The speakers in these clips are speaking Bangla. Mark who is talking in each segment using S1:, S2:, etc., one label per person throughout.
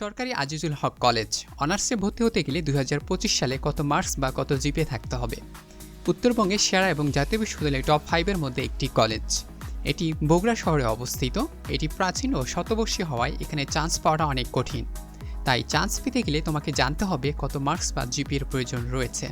S1: সরকারি আজিজুল হক কলেজ। অনার্সে ভর্তি হতে গেলে দুই সালে কত মার্কস বা কত জিপে থাকতে হবে? উত্তরবঙ্গে সেরা এবং জাতীয় বিশ্ববিদ্যালয়ের টপ ফাইভের মধ্যে একটি কলেজ। এটি বগুড়া শহরে অবস্থিত। এটি প্রাচীন ও শতবর্ষী হওয়ায় এখানে চান্স পাওয়াটা অনেক কঠিন। তাই চান্স পেতে গেলে তোমাকে জানতে হবে কত মার্কস বা জিপির প্রয়োজন রয়েছে।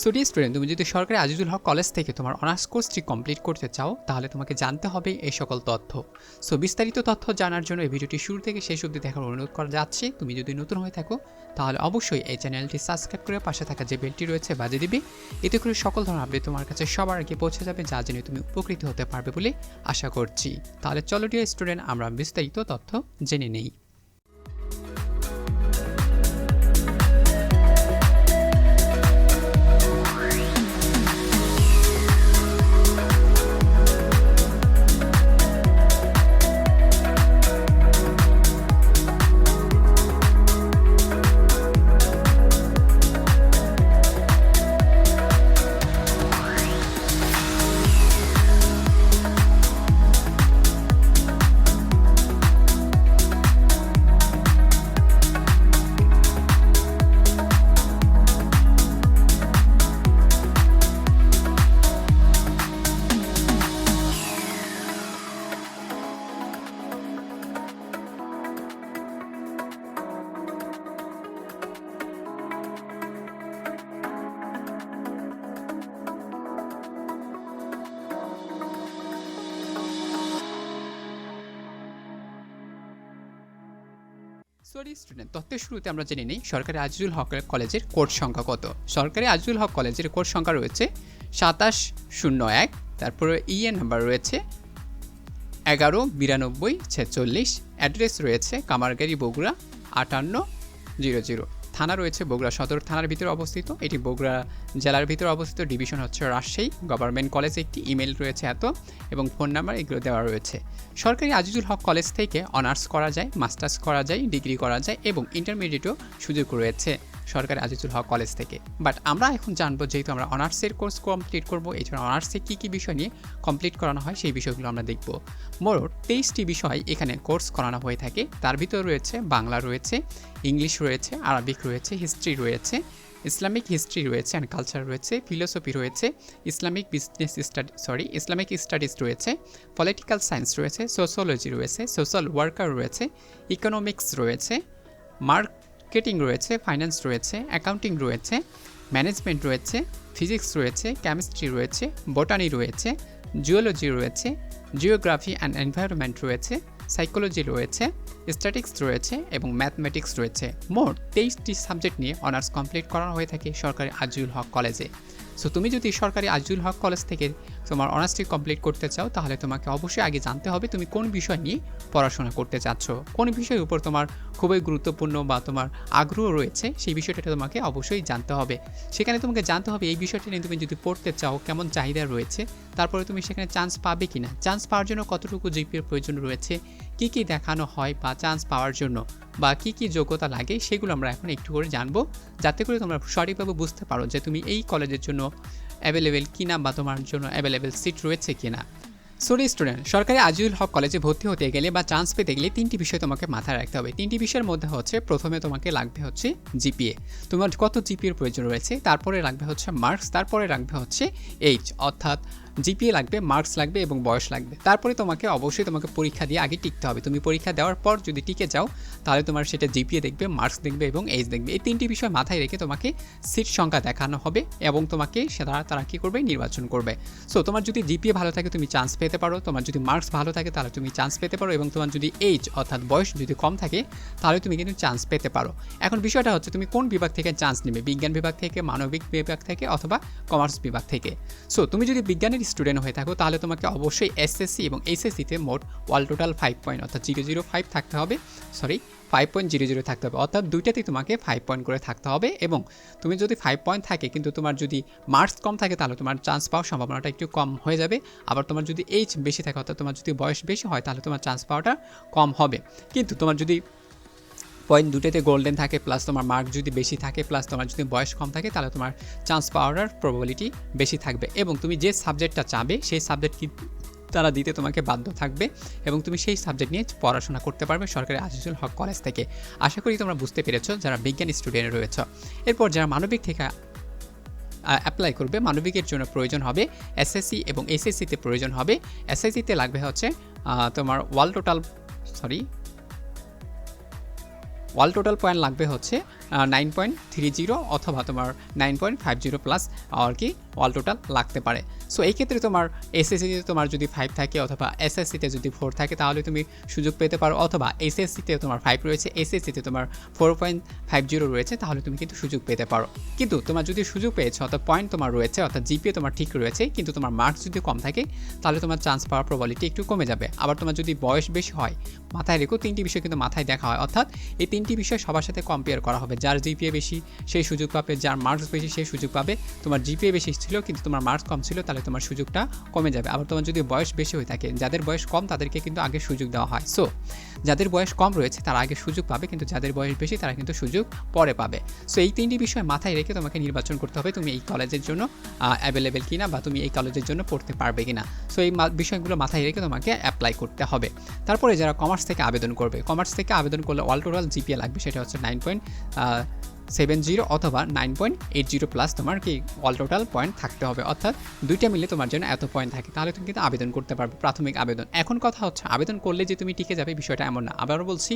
S1: স্টুডি স্টুডেন্ট, তুমি যদি সরকারি আজিজুল হক কলেজ থেকে তোমার অনার্স কোর্সটি কমপ্লিট করতে চাও, তাহলে তোমাকে জানতে হবে এই সকল তথ্য। সো, বিস্তারিত তথ্য জানার জন্য এই ভিডিওটি শুরু থেকে শেষ অবধি দেখার অনুরোধ করা যাচ্ছে। তুমি যদি নতুন হয়ে থাকো, তাহলে অবশ্যই এই চ্যানেলটি সাবস্ক্রাইব করে পাশে থাকা যে বেলটি রয়েছে বাজে দিবে। এতে করে সকল ধরনের আপডেট তোমার কাছে সবার আগে পৌঁছে যাবে, যা জেনে তুমি উপকৃত হতে পারবে বলে আশা করছি। তাহলে চলো ডিয়ার স্টুডেন্ট আমরা বিস্তারিত তথ্য জেনে নেই। সরি স্টুডেন্ট তথ্যের শুরুতে আমরা জেনে নিই সরকারি আজিজুল হক কলেজের কোর্স সংখ্যা কত। সরকারি আজিজুল হক কলেজের কোর্স সংখ্যা রয়েছে সাতাশ শূন্য এক, তারপরে ইএ নাম্বার রয়েছে এগারো বিরানব্বই ছেচল্লিশ অ্যাড্রেস রয়েছে কামারগাড়ি বগুড়া আটান্ন জিরো জিরো। থানা রয়েছে বগুড়া সদর থানার ভিতরে অবস্থিত। এটি বগুড়া জেলার ভিতরে অবস্থিত। ডিভিশন হচ্ছে রাজশাহী। গভর্নমেন্ট কলেজে একটি ইমেল রয়েছে এত এবং ফোন নাম্বার এগুলো দেওয়া রয়েছে। সরকারি আজিজুল হক কলেজ থেকে অনার্স করা যায় মাস্টার্স করা যায় ডিগ্রি করা যায় এবং ইন্টারমিডিয়েটও সুযোগ রয়েছে। সরকারি আজিজুল হক কলেজ থেকে। বাট আমরা এখন জানব যেহেতু আমরা অনার্সের কোর্স কমপ্লিট করব, এছাড়া অনার্সে কী কী বিষয় নিয়ে কমপ্লিট করানো হয় সেই বিষয়গুলো আমরা দেখব। মোট তেইশটি বিষয় এখানে কোর্স করানো হয়ে থাকে। তার ভিতরে রয়েছে বাংলা রয়েছে, ইংলিশ রয়েছে, আরবিক রয়েছে, হিস্ট্রি রয়েছে, ইসলামিক হিস্ট্রি রয়েছে অ্যান্ড কালচার রয়েছে ফিলোসফি রয়েছে, Islamic business study sorry Islamic studies রয়েছে পলিটিক্যাল সায়েন্স রয়েছে সোশ্যোলজি রয়েছে সোশ্যাল ওয়ার্কার রয়েছে ইকোনমিক্স রয়েছে মার্কেটিং রয়েছে ফাইন্যান্স রয়েছে অ্যাকাউন্টিং রয়েছে ম্যানেজমেন্ট রয়েছে ফিজিক্স রয়েছে কেমিস্ট্রি রয়েছে বোটানি রয়েছে জিওলজি রয়েছে জিওগ্রাফি অ্যান্ড এনভায়রনমেন্ট রয়েছে সাইকোলজি রয়েছে স্ট্যাটিক্স রয়েছে এবং ম্যাথমেটিক্স রয়েছে। মোট তেইশটি সাবজেক্ট নিয়ে অনার্স কমপ্লিট করা হয়ে থাকে সরকারি আজিউল হক কলেজে সো তুমি যদি সরকারি আজিউল হক কলেজ থেকে তোমার অনার্সটি কমপ্লিট করতে চাও, তাহলে তোমাকে অবশ্যই আগে জানতে হবে তুমি কোন বিষয় নিয়ে পড়াশোনা করতে চাচ্ছ। কোন বিষয়ের উপর তোমার খুবই গুরুত্বপূর্ণ বা তোমার আগ্রহ রয়েছে, সেই বিষয়টা তোমাকে অবশ্যই জানতে হবে। সেখানে তোমাকে জানতে হবে এই বিষয়টা নিয়ে তুমি যদি পড়তে চাও, কেমন চাহিদা রয়েছে, তারপরে তুমি সেখানে চান্স পাবে কি না চান্স পাওয়ার জন্য কতটুকু জিপির প্রয়োজন রয়েছে কি কি দেখানো হয় বা চান্স পাওয়ার জন্য বা কি কি যোগ্যতা লাগে সেগুলো আমরা এখন একটু করে জানব। যাতে করে তোমরা সঠিকভাবে বুঝতে পারো যে তুমি এই কলেজের জন্য অ্যাভেলেবেল কিনা বা তোমার জন্য অ্যাভেলেবেল সিট রয়েছে কিনা। সরি স্টুডেন্ট সরকারি আজিউল হক কলেজে ভর্তি হতে গেলে বা চান্স পেতে গেলে তিনটি বিষয় তোমাকে মাথায় রাখতে হবে। তিনটি বিষয়ের মধ্যে হচ্ছে প্রথমে তোমাকে লাগবে হচ্ছে জিপিএ তোমার কত জিপিএর প্রয়োজন রয়েছে? তারপরে লাগবে হচ্ছে মার্কস তারপরে লাগবে হচ্ছে এইচ অর্থাৎ জিপিএ লাগবে মার্কস লাগবে এবং বয়স লাগবে। তারপরে তোমাকে অবশ্যই তোমাকে পরীক্ষা দিয়ে আগে টিকতে হবে। তুমি পরীক্ষা দেওয়ার পর যদি টিকে যাও, তাহলে তোমার সেটা জিপিএ দেখবে মার্কস দেখবে এবং এইচ দেখবে। এই তিনটি বিষয় মাথায় রেখে তোমাকে সিট সংখ্যা দেখানো হবে এবং তোমাকে সেটা তারা কী করবে? নির্বাচন করবে। সো তোমার যদি জিপিএ ভালো থাকে, তুমি চান্স পেতে পারো। তোমার যদি মার্কস ভালো থাকে, তাহলে তুমি চান্স পেতে পারো এবং তোমার যদি এইজ অর্থাৎ বয়স যদি কম থাকে, তাহলে তুমি কিন্তু চান্স পেতে পারো। এখন বিষয়টা হচ্ছে, তুমি কোন বিভাগ থেকে চান্স নেবে? বিজ্ঞান বিভাগ থেকে, মানবিক বিভাগ থেকে অথবা কমার্স বিভাগ থেকে? সো তুমি যদি বিজ্ঞানের বিজ্ঞানের স্টুডেন্ট হয়ে থাকো, তাহলে তোমাকে অবশ্যই এসএসসি এবং এইচএসসিতে মোট ওয়াল টোটাল ফাইভ পয়েন্ট অর্থাৎ জিরো জিরো ফাইভ থাকতে হবে sorry five point zero zero থাকতে হবে, অর্থাৎ দুইটাতেই তোমাকে ফাইভ পয়েন্ট করে থাকতে হবে এবং তুমি যদি ফাইভ পয়েন্ট থাকে, কিন্তু তোমার যদি মার্কস কম থাকে, তাহলে তোমার চান্স পাওয়ার সম্ভাবনাটা একটু কম হয়ে যাবে। আবার তোমার যদি এইজ বেশি থাকে, অর্থাৎ তোমার যদি বয়স বেশি হয়, তাহলে তোমার চান্স পাওয়াটা কম হবে। কিন্তু তোমার যদি পয়েন্ট দুটোতে গোল্ডেন থাকে প্লাস তোমার মার্ক যদি বেশি থাকে প্লাস তোমার যদি বয়স কম থাকে, তাহলে তোমার চান্স পাওয়ার প্রবাবিলিটি বেশি থাকবে। এবং তুমি যে সাবজেক্টটা চাবে, সেই সাবজেক্ট কি তারা দিতে তোমাকে বাধ্য থাকবে এবং তুমি সেই সাবজেক্ট নিয়ে পড়াশোনা করতে পারবে সরকারি আজিজুল হক কলেজ থেকে। আশা করি তোমরা বুঝতে পেরেছ, যারা বিজ্ঞান স্টুডেন্ট রয়েছে। এরপর যারা মানবিক থেকে অ্যাপ্লাই করবে, মানবিকের জন্য প্রয়োজন হবে এসএসসি এবং এসএসসিতে প্রয়োজন হবে। এসএসসিতে লাগবে হচ্ছে তোমার all total sorry all total point লাগবে হচ্ছে নাইন পয়েন্ট থ্রি জিরো অথবা তোমার nine point five zero plus আর কি ওয়াল টোটাল লাগতে পারে। সো এই ক্ষেত্রে তোমার এসএসসিতে তোমার যদি ফাইভ থাকে অথবা এসএসসিতে যদি ফোর থাকে, তাহলে তুমি সুযোগ পেতে পারো। অথবা এসএসসিতে তোমার ফাইভ রয়েছে এসএসসিতে তোমার ফোর পয়েন্ট ফাইভ জিরো রয়েছে, তাহলে তুমি কিন্তু সুযোগ পেতে পারো। কিন্তু তোমার যদি সুযোগ পেয়েছ, অর্থাৎ পয়েন্ট তোমার রয়েছে, অর্থাৎ জিপিএ তোমার ঠিক রয়েছে, কিন্তু তোমার মার্কস যদি কম থাকে, তাহলে তোমার চান্স পাওয়ার প্রবাবিলিটি একটু কমে যাবে। আবার তোমার যদি বয়স বেশি হয়, মাথায় রেখো, তিনটি বিষয় কিন্তু মাথায় দেখা হয়। অর্থাৎ এই তিনটি বিষয় সবার সাথে কম্পেয়ার করা হবে। যার জিপিএ বেশি, সেই সুযোগ পাবে, যার মার্কস বেশি, সেই সুযোগ পাবে। তোমার জিপিএ বেশি ছিল, কিন্তু তোমার মার্কস কম ছিল, তাহলে তোমার সুযোগটা কমে যাবে। আবার তোমার যদি বয়স বেশি হয়ে থাকে, যাদের বয়স কম তাদেরকে কিন্তু আগে সুযোগ দেওয়া হয়। সো যাদের বয়স কম রয়েছে, তারা আগে সুযোগ পাবে, কিন্তু যাদের বয়স বেশি, তারা কিন্তু সুযোগ পরে পাবে। সো এই তিনটি বিষয় মাথায় রেখে তোমাকে নির্বাচন করতে হবে, তুমি এই কলেজের জন্য অ্যাভেলেবেল কিনা, বা তুমি এই কলেজের জন্য পড়তে পারবে কিনা। সো এই বিষয়গুলো মাথায় রেখে তোমাকে অ্যাপ্লাই করতে হবে। তারপরে যারা কমার্স থেকে আবেদন করবে কমার্স থেকে আবেদন করলে অল টোটাল জিপিএ লাগবে, সেটা হচ্ছে নাইন পয়েন্ট সেভেন জিরো অথবা nine point eight zero plus তোমার কি অল টোটাল পয়েন্ট থাকতে হবে। অর্থাৎ দুইটা মিলে তোমার জন্য এত পয়েন্ট থাকে, তাহলে তুমি কিন্তু আবেদন করতে পারবে, প্রাথমিক আবেদন। এখন কথা হচ্ছে, আবেদন করলে যে তুমি টিকে যাবে বিষয়টা এমন না। আবারও বলছি,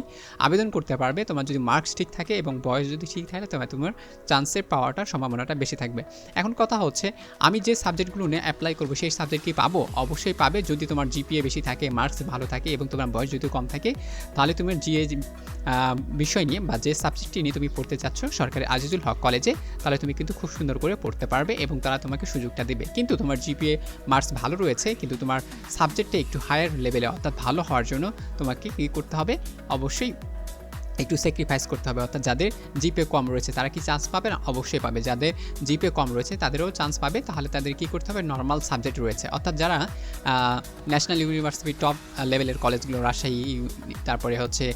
S1: আবেদন করতে পারবে, তোমার যদি মার্কস ঠিক থাকে এবং বয়স যদি ঠিক থাকে তবে তোমার চান্সের পাওয়াটা, সম্ভাবনাটা বেশি থাকবে। এখন কথা হচ্ছে, আমি যে সাবজেক্টগুলো নিয়ে অ্যাপ্লাই করব, সেই সাবজেক্ট কি পাবো? অবশ্যই পাবে, যদি তোমার জিপিএ বেশি থাকে মার্কস ভালো থাকে এবং তোমার বয়স যদি কম থাকে, তাহলে তুমি জিএ বিষয় নিয়ে বা যে সাবজেক্টটি নিয়ে তুমি পড়তে চাচ্ছ সরকারি আজিজুল হক কলেজে, তাহলে তুমি কিন্তু খুব সুন্দর করে পড়তে পারবে এবং তারা তোমাকে সুযোগটা দেবে। কিন্তু তোমার জিপিএ মার্কস ভালো রয়েছে, কিন্তু তোমার সাবজেক্টে একটু হায়ার লেভেলে অর্থাৎ ভালো হওয়ার জন্য তোমাকে কী করতে হবে? অবশ্যই একটু স্যাক্রিফাইস করতে হবে। অর্থাৎ যাদের জিপে কম রয়েছে, তারা কি চান্স পাবে? না, অবশ্যই পাবে। যাদের জিপে কম রয়েছে, তাদেরও চান্স পাবে। তাহলে তাদের কি করতে হবে? নর্মাল সাবজেক্ট রয়েছে। অর্থাৎ যারা ন্যাশনাল ইউনিভার্সিটি টপ লেভেলের কলেজগুলো, রাজশাহী, তারপরে হচ্ছে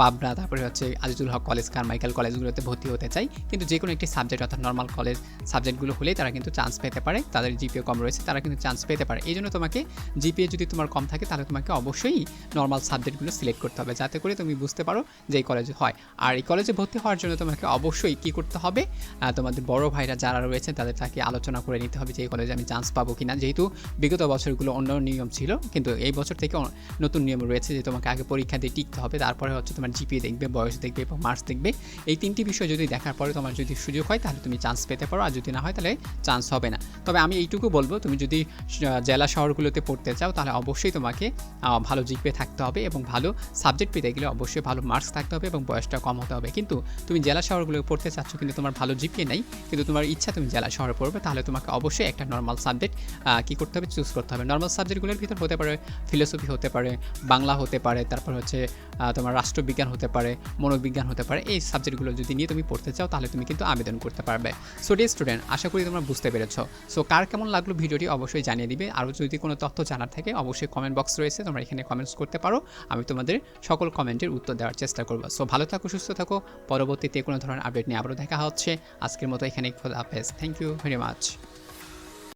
S1: পাবনা, তারপরে হচ্ছে আজিজুল হক কলেজ কারমাইকেল কলেজগুলোতে ভর্তি হতে চাই। কিন্তু যে কোনো একটি সাবজেক্ট, অর্থাৎ নর্মাল কলেজ সাবজেক্টগুলো হলেই তারা কিন্তু চান্স পেতে পারে, তাদের জিপিএ কম রয়েছে, তারা কিন্তু চান্স পেতে পারে। এই জন্য তোমাকে জিপিএ যদি তোমার কম থাকে, তাহলে তোমাকে অবশ্যই নর্মাল সাবজেক্টগুলো সিলেক্ট করতে হবে, যাতে করে তুমি বুঝতে পারো যে এই কলেজে হয়। আর এই কলেজে ভর্তি হওয়ার জন্য তোমাকে অবশ্যই কী করতে হবে? তোমাদের বড় ভাইরা যারা রয়েছে তাদের তাকে আলোচনা করে নিতে হবে যে এই কলেজে আমি চান্স পাবো কিনা। যেহেতু বিগত বছরগুলো অন্য নিয়ম ছিল, কিন্তু এই বছর থেকে নতুন নিয়ম রয়েছে যে তোমাকে আগে পরীক্ষা দিয়ে টিকতে হবে, তারপরে হচ্ছে তোমার জিপিএ দেখবে, বয়স দেখবে, এবং মার্কস দেখবে, এই তিনটি বিষয় যদি দেখার পরে তোমার যদি সুযোগ হয়, তাহলে তুমি চান্স পেতে পারো, আর যদি না হয়, তাহলে চান্স হবে না। তবে আমি এইটুকু বলব, তুমি যদি জেলা শহরগুলোতে পড়তে চাও, তাহলে অবশ্যই তোমাকে ভালো জিপিএ থাকতে হবে এবং ভালো সাবজেক্ট পেতে গেলে অবশ্যই ভালো মার্কস থাকতে হবে এবং বয়সটা কম হতে হবে। কিন্তু তুমি জেলা শহরগুলো পড়তে চাচ্ছ, কিন্তু তোমার ভালো জিপিএ নেই, কিন্তু তোমার ইচ্ছা তুমি জেলা শহরে পড়বে, তাহলে তোমাকে অবশ্যই একটা নর্মাল সাবজেক্ট কী করতে হবে চুজ করতে হবে। নর্মাল সাবজেক্টগুলোর ভিতর হতে পারে ফিলোসফি হতে পারে, বাংলা হতে পারে, তারপর হচ্ছে তোমার তোমার রাষ্ট্রবিজ্ঞান হতে পারে, মনোবিজ্ঞান হতে পারে, এই সাবজেক্টগুলো যদি নিয়ে তুমি পড়তে চাও, তাহলে তুমি কিন্তু আবেদন করতে পারবে। সো ডে স্টুডেন্ট আশা করি তোমরা বুঝতে পেরেছ। সো কার কেমন লাগল ভিডিওটি অবশ্যই জানিয়ে দিবে। আরও যদি কোনো তথ্য জানার থাকে, অবশ্যই কমেন্ট বক্স রয়েছে, তোমরা এখানে কমেন্টস করতে পারো। আমি তোমাদের সকল কমেন্টের উত্তর দেওয়ার চেষ্টা করব। সো ভালো থাকো, সুস্থ থাকো। পরবর্তীতে কোনো ধরনের আপডেট নিয়ে আবারও দেখা হচ্ছে। আজকের মতো এখানে হাফেজ। Thank you very much